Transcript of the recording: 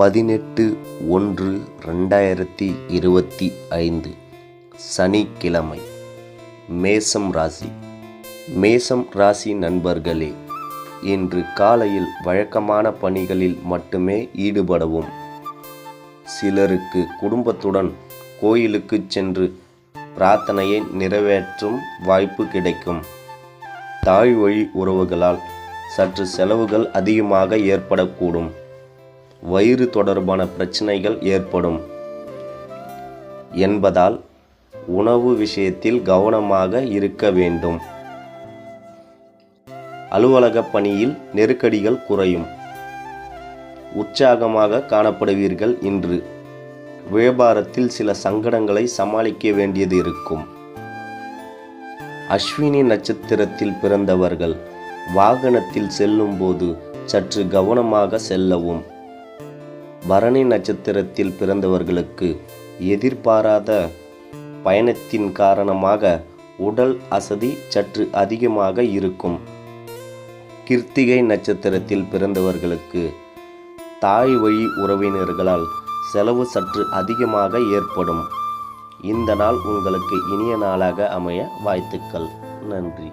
பதினெட்டு ஒன்று ரெண்டாயிரத்தி இருபத்தி ஐந்து சனிக்கிழமை மேசம் ராசி. மேசம் ராசி நண்பர்களே இன்று காலையில் வழக்கமான பணிகளில் மட்டுமே ஈடுபடவும். சிலருக்கு குடும்பத்துடன் கோயிலுக்கு சென்று பிரார்த்தனையை நிறைவேற்றும் வாய்ப்பு கிடைக்கும். தாய் வழி உறவுகளால் சற்று செலவுகள் அதிகமாக ஏற்படக்கூடும். வயிறு தொடர்பான பிரச்சனைகள் ஏற்படும் என்பதால் உணவு விஷயத்தில் கவனமாக இருக்க வேண்டும். அலுவலக பணியில் நெருக்கடிகள் குறையும். உற்சாகமாக காணப்படுவீர்கள் இன்று. வியாபாரத்தில் சில சங்கடங்களை சமாளிக்க வேண்டியது இருக்கும். அஸ்வினி நட்சத்திரத்தில் பிறந்தவர்கள் வாகனத்தில் செல்லும்போது சற்று கவனமாக செல்லவும். பரணி நட்சத்திரத்தில் பிறந்தவர்களுக்கு எதிர்பாராத பயணத்தின் காரணமாக உடல் அசதி சற்று அதிகமாக இருக்கும். கிருத்திகை நட்சத்திரத்தில் பிறந்தவர்களுக்கு தாய் வழி உறவினர்களால் செலவு சற்று அதிகமாக ஏற்படும். இந்த நாள் உங்களுக்கு இனிய நாளாக அமைய வாழ்த்துக்கள். நன்றி.